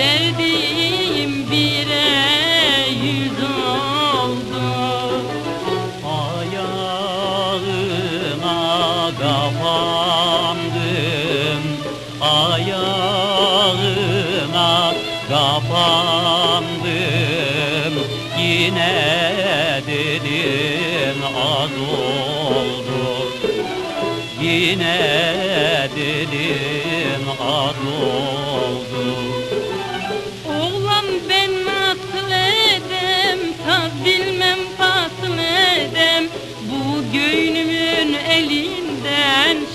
Verdiğim bire yüz oldu. Ayağına kapandım Ayağına kapandım Yine dedin az oldu. Yine dedin az oldu.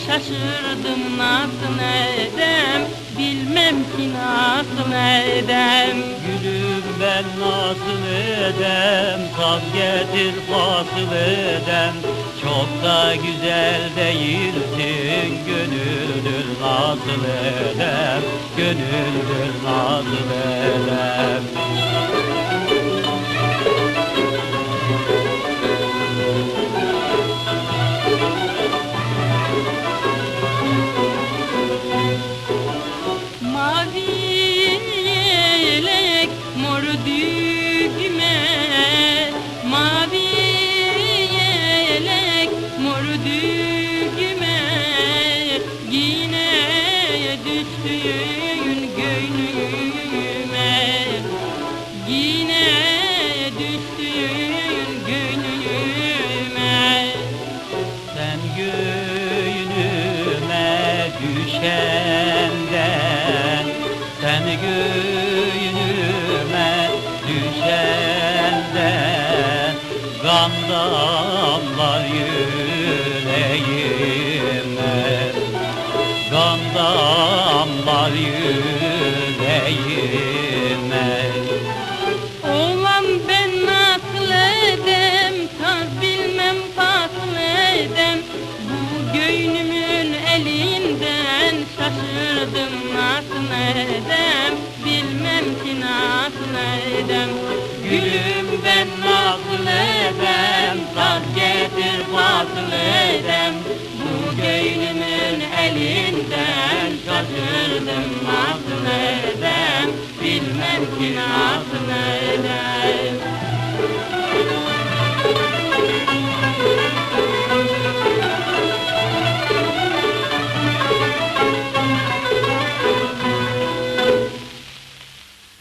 Şaşırdım nasıl edem Bilmem ki nasıl edem. Gülüm ben nasıl edem Saz getir fasıl edem. Çok da güzel değilsin Gönüldür nasıl edem Gönüldür nasıl edem mor düğme Mavi yelek mor düğme Yine düştün gönlüme Yine düştün gönlüme. Sen göğünüme düşenden Sen göğünüme düşenden Gam damlar yüreğime. Gam damlar yüreğime. Oğlan ben nasıl edem Taz bilmem fasıl edem Bu göynümün elinden Şaşırdım nasıl edem Bilmem ki nasıl edem Gülüm ben nasıl edem Zat getir fasıl edem Bu gönlümün elinden Kaçırdım nasıl edem Bilmem ki nasıl